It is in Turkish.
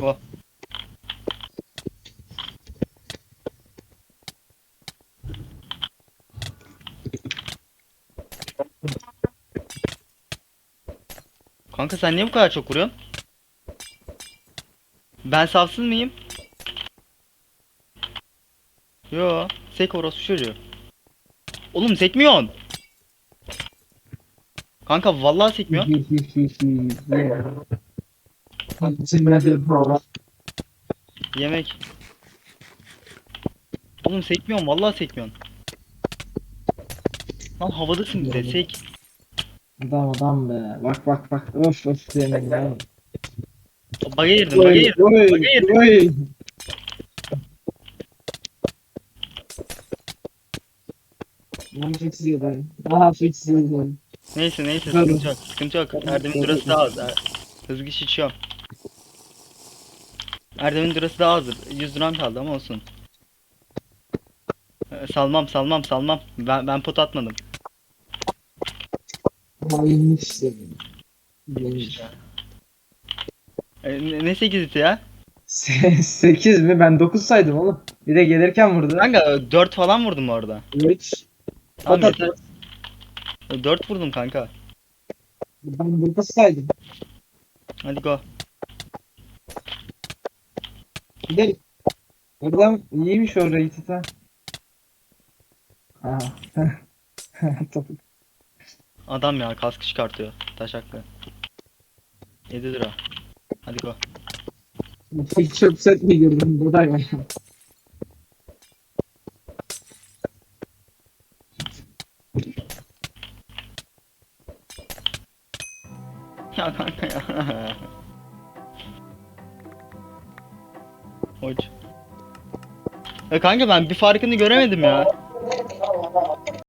Go. Kanka sen niye bu kadar çok vuruyorsun? Ben savsız mıyım? Yo, sek orospu çocuğu. Oğlum sekmiyorsun. Kanka vallahi sekmiyor. Yemek. Oğlum sekmiyorsun vallahi sekmiyorsun. Lan havadasın bir de sek. Adam adam be. Bak bak bak. Of of yemek ya. Baga girdim baga girdim. Baga girdim. fix yedim. Daha fix yedim. Neyse neyse sıkıntı yok sıkıntı yok. Erdem'in durası daha az. Hızlı iş içiyorum. Erdem'in durası daha az. 100 liram kaldı ama olsun. Ee, Salmam salmam salmam. Ben, ben pot atmadım. Dedim. Bayılmış. Ee, ne, ne 8'iti ya? 8 mi? Ben 9 saydım oğlum. Bir de gelirken vurdu. Kanka 4 falan vurdum orada. 3. Tamam yeter. 4 vurdum kanka. Ben 9 saydım. Hadi go. Gidelim. Adam iyiymiş o rated ha. Aha. Topuk. Adam ya kaskı çıkartıyor. Taşaklı. 7 lira. Hadi go. Tek çöp set mi gördün? Bu da ya. Ya kanka ya. Hoş. E kanka ben bir farkını göremedim ya.